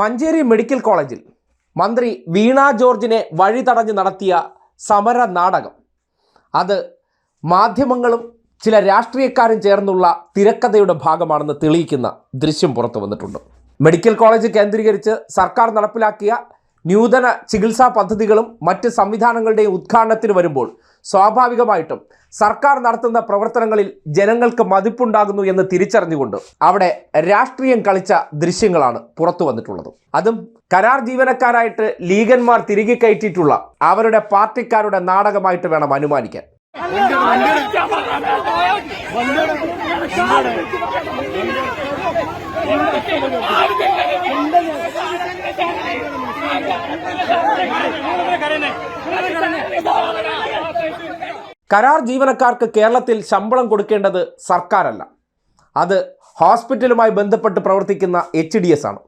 Manjeri medical കോളേജിൽ മന്ത്രി വീണ ജോർജിനെ വഴി തടഞ്ഞ് നടത്തിയ സമര നാടകം. അത് മാധ്യമങ്ങളും ചില രാഷ്ട്രീയക്കാരും ചേർന്നുള്ള തിരക്കഥയുടെ ഭാഗമാണെന്ന് തെളിയിക്കുന്ന ദൃശ്യം പുറത്തു വന്നിട്ടുണ്ട്. മെഡിക്കൽ കോളേജ് കേന്ദ്രീകരിച്ച് സർക്കാർ നടപ്പിലാക്കിയ നൂതന ചികിത്സാ പദ്ധതികളും മറ്റ് സംവിധാനങ്ങളുടെയും ഉദ്ഘാടനത്തിന് വരുമ്പോൾ സ്വാഭാവികമായിട്ടും സർക്കാർ നടത്തുന്ന പ്രവർത്തനങ്ങളിൽ ജനങ്ങൾക്ക് മതിപ്പുണ്ടാകുന്നു എന്ന് തിരിച്ചറിഞ്ഞുകൊണ്ട് അവിടെ രാഷ്ട്രീയം കളിച്ച ദൃശ്യങ്ങളാണ് പുറത്തു വന്നിട്ടുള്ളത്. അതും കരാർ ജീവനക്കാരായിട്ട് ലീഗന്മാർ തിരികെ കയറ്റിയിട്ടുള്ള അവരുടെ പാർട്ടിക്കാരുടെ നാടകമായിട്ട് വേണം അനുമാനിക്കാൻ. കരാർ ജീവനക്കാർക്ക് കേരളത്തിൽ ശമ്പളം കൊടുക്കേണ്ടത് സർക്കാരല്ല. അത് ഹോസ്പിറ്റലുമായി ബന്ധപ്പെട്ട് പ്രവർത്തിക്കുന്ന എച്ച് ഡി എസ് ആണ്.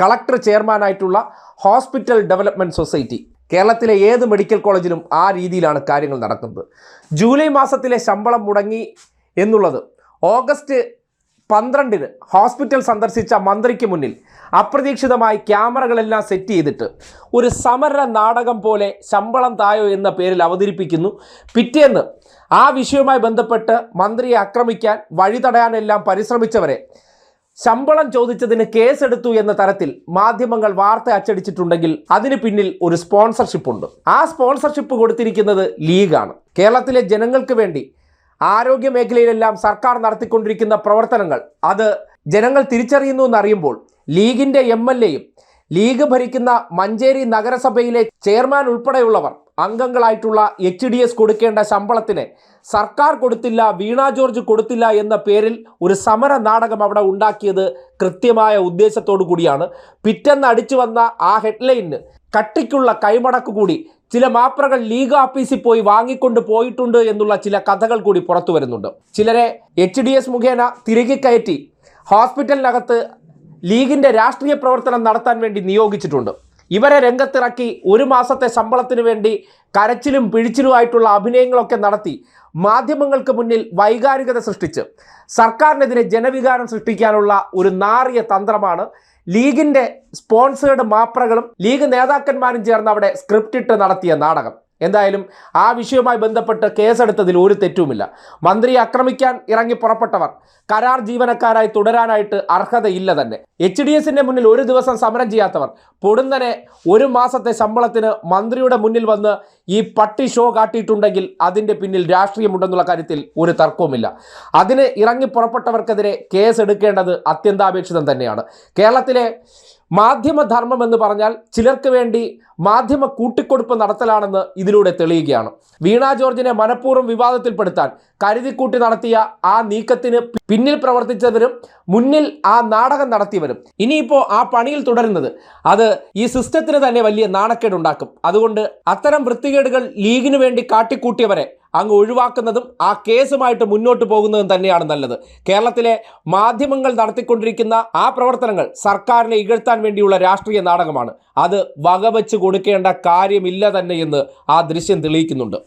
കളക്ടർ ചെയർമാനായിട്ടുള്ള ഹോസ്പിറ്റൽ ഡെവലപ്മെന്റ് സൊസൈറ്റി. കേരളത്തിലെ ഏത് മെഡിക്കൽ കോളേജിലും ആ രീതിയിലാണ് കാര്യങ്ങൾ നടക്കുന്നത്. ജൂലൈ മാസത്തിലെ ശമ്പളം മുടങ്ങി എന്നുള്ളത് ഓഗസ്റ്റ് പന്ത്രണ്ടിന് ഹോസ്പിറ്റൽ സന്ദർശിച്ച മന്ത്രിക്ക് മുന്നിൽ അപ്രതീക്ഷിതമായി ക്യാമറകളെല്ലാം സെറ്റ് ചെയ്തിട്ട് ഒരു സമര നാടകം പോലെ ശമ്പളം തായോ എന്ന പേരിൽ അവതരിപ്പിക്കുന്നു. പിറ്റേന്ന് ആ വിഷയവുമായി ബന്ധപ്പെട്ട് മന്ത്രിയെ ആക്രമിക്കാൻ വഴി തടയാനെല്ലാം പരിശ്രമിച്ചവരെ ശമ്പളം ചോദിച്ചതിന് കേസെടുത്തു എന്ന തരത്തിൽ മാധ്യമങ്ങൾ വാർത്ത അച്ചടിച്ചിട്ടുണ്ടെങ്കിൽ അതിന് പിന്നിൽ ഒരു സ്പോൺസർഷിപ്പ് ഉണ്ട് ആ സ്പോൺസർഷിപ്പ് കൊടുത്തിരിക്കുന്നത് ലീഗാണ്. കേരളത്തിലെ ജനങ്ങൾക്ക് വേണ്ടി ആരോഗ്യ മേഖലയിലെല്ലാം സർക്കാർ നടത്തിക്കൊണ്ടിരിക്കുന്ന പ്രവർത്തനങ്ങൾ. അത് ജനങ്ങൾ തിരിച്ചറിയുന്നു എന്നറിയുമ്പോൾ ലീഗിന്റെ എം എൽ എയും ലീഗ് ഭരിക്കുന്ന മഞ്ചേരി നഗരസഭയിലെ ചെയർമാൻ ഉൾപ്പെടെയുള്ളവർ അംഗങ്ങളായിട്ടുള്ള എച്ച് ഡി എസ് കൊടുക്കേണ്ട ശമ്പളത്തിന് സർക്കാർ കൊടുത്തില്ല വീണ ജോർജ് കൊടുത്തില്ല എന്ന പേരിൽ ഒരു സമര നാടകം അവിടെ ഉണ്ടാക്കിയത് കൃത്യമായ ഉദ്ദേശത്തോടു കൂടിയാണ്. പിറ്റെന്ന് അടിച്ചു വന്ന ആ ഹെഡ്ലൈനിന് കട്ടിക്കുള്ള കൈമടക്ക് കൂടി ചില മാപ്രകൾ ലീഗ് ഓഫീസിൽ പോയി വാങ്ങിക്കൊണ്ട് പോയിട്ടുണ്ട് എന്നുള്ള ചില കഥകൾ കൂടി പുറത്തു വരുന്നുണ്ട്. ചിലരെ എച്ച് ഡി എസ് മുഖേന തിരികെ കയറ്റി ഹോസ്പിറ്റലിനകത്ത് ലീഗിന്റെ രാഷ്ട്രീയ പ്രവർത്തനം നടത്താൻ വേണ്ടി നിയോഗിച്ചിട്ടുണ്ട്. ഇവരെ രംഗത്തിറക്കി ഒരു മാസത്തെ ശമ്പളത്തിന് വേണ്ടി കരച്ചിലും പിഴിച്ചിലുമായിട്ടുള്ള അഭിനയങ്ങളൊക്കെ നടത്തി മാധ്യമങ്ങൾക്ക് മുന്നിൽ വൈകാരികത സൃഷ്ടിച്ച് സർക്കാരിനെതിരെ ജനവികാരം സൃഷ്ടിക്കാനുള്ള ഒരു നാറിയ തന്ത്രമാണ് ലീഗിന്റെ സ്പോൺസേഡ് മാപ്രകളും ലീഗ് നേതാക്കന്മാരും ചേർന്ന് അവിടെ സ്ക്രിപ്റ്റിട്ട് നടത്തിയ നാടകം. എന്തായാലും ആ വിഷയവുമായി ബന്ധപ്പെട്ട് കേസെടുത്തതിൽ ഒരു തെറ്റുമില്ല. മന്ത്രിയെ ആക്രമിക്കാൻ ഇറങ്ങി പുറപ്പെട്ടവർ കരാർ ജീവനക്കാരായി തുടരാനായിട്ട് അർഹതയില്ല തന്നെ. എച്ച് ഡി എസിന്റെ മുന്നിൽ ഒരു ദിവസം സമരം ചെയ്യാത്തവർ പൊടുന്നനെ ഒരു മാസത്തെ ശമ്പളത്തിന് മന്ത്രിയുടെ മുന്നിൽ വന്ന് ഈ പട്ടി ഷോ കാട്ടിയിട്ടുണ്ടെങ്കിൽ അതിന്റെ പിന്നിൽ രാഷ്ട്രീയമുണ്ടെന്നുള്ള കാര്യത്തിൽ ഒരു തർക്കവുമില്ല. അതിന് ഇറങ്ങി പുറപ്പെട്ടവർക്കെതിരെ കേസ് എടുക്കേണ്ടത് അത്യന്താപേക്ഷിതം തന്നെയാണ്. കേരളത്തിലെ മാധ്യമധർമ്മം എന്ന് പറഞ്ഞാൽ ചിലർക്ക് വേണ്ടി മാധ്യമ കൂട്ടിക്കൊടുപ്പ് നടത്തലാണെന്ന് ഇതിലൂടെ തെളിയുകയാണ്. വീണ ജോർജിനെ മനഃപൂർവം വിവാദത്തിൽപ്പെടുത്താൻ കരുതിക്കൂട്ടി നടത്തിയ ആ നീക്കത്തിന് പിന്നിൽ പ്രവർത്തിച്ചവരും മുന്നിൽ ആ നാടകം നടത്തിയവരും. ഇനിയിപ്പോൾ ആ പണിയിൽ തുടരുന്നത് അത് ഈ സിസ്റ്റത്തിന് തന്നെ വലിയ നാണക്കേടുണ്ടാക്കും. അതുകൊണ്ട് അത്തരം വൃത്തികേടുകൾ ലീഗിന് വേണ്ടി കാട്ടിക്കൂട്ടിയവരെ അങ്ങ് ഒഴിവാക്കുന്നതും ആ കേസുമായിട്ട് മുന്നോട്ട് പോകുന്നതും തന്നെയാണ് നല്ലത്. കേരളത്തിലെ മാധ്യമങ്ങൾ നടത്തിക്കൊണ്ടിരിക്കുന്ന ആ പ്രവർത്തനങ്ങൾ സർക്കാരിനെ ഇകഴ്ത്താൻ വേണ്ടിയുള്ള രാഷ്ട്രീയ നാടകമാണ്. അത് വകവെച്ച് കൊടുക്കേണ്ട കാര്യമില്ല തന്നെ എന്ന് ആ ദൃശ്യം തെളിയിക്കുന്നുണ്ട്.